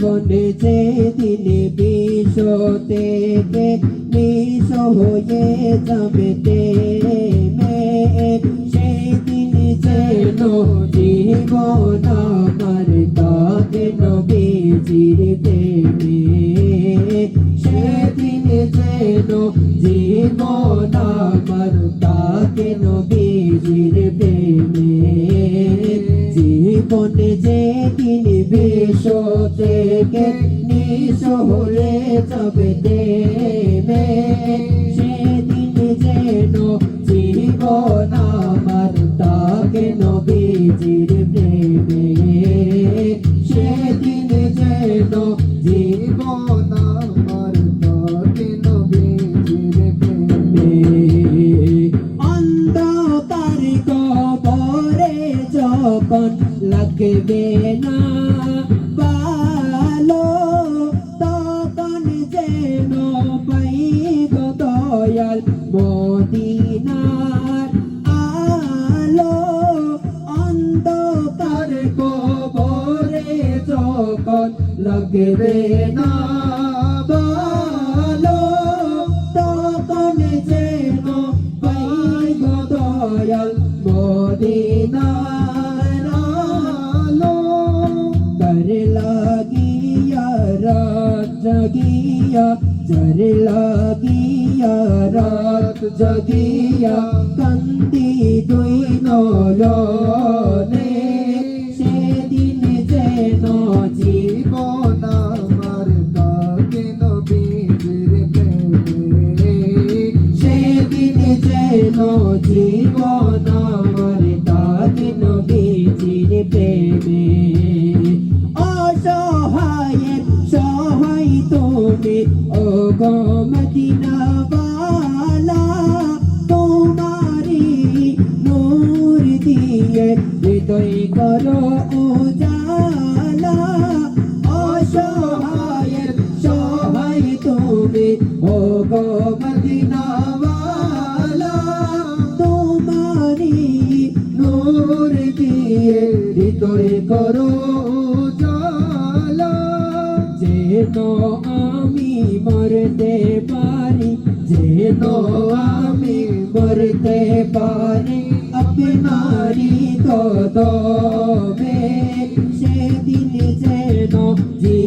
জীবনে বিষ থেকে নিষ হয়ে যাবে সেদিন যেন জীবন আমার তাকে নবীজির প্রেমে, সেদিন যেন জীবন আমার তাকে নবীজির জীবনে যেদিন বিষ থেকে নিষ হয়ে তবে দেবে। সেদিন যেন জীবন আমার তাকে নবীজির যখন লাগবে না। ভালো তখন যেন পাইব দয়াল মদিনার আলো। অন্ধকার কবরে যখন লাগবে না। ভালো তখন যেন পাইব দয়াল মদিনার জাগিয়া জর লাগিয়া রাত জাগিয়া কান্দি দুই নয়নে সেদিন যেন জীবন আমার তাকে নবীর প্রেমে সেদিন যেন জীবন আমার তাকে নবীর প্রেমে গো মদিনাওয়ালা তোমারি নূর দিয়ে হৃদয় করো উজালা। অসহায়ের সহায় তুমি, ও গো মদিনাওয়ালা তোমারি নূর দিয়ে হৃদয় করো উজালা। যেন আমি মরতে পারি আপনারি কদমে সেদিন যেন জীবন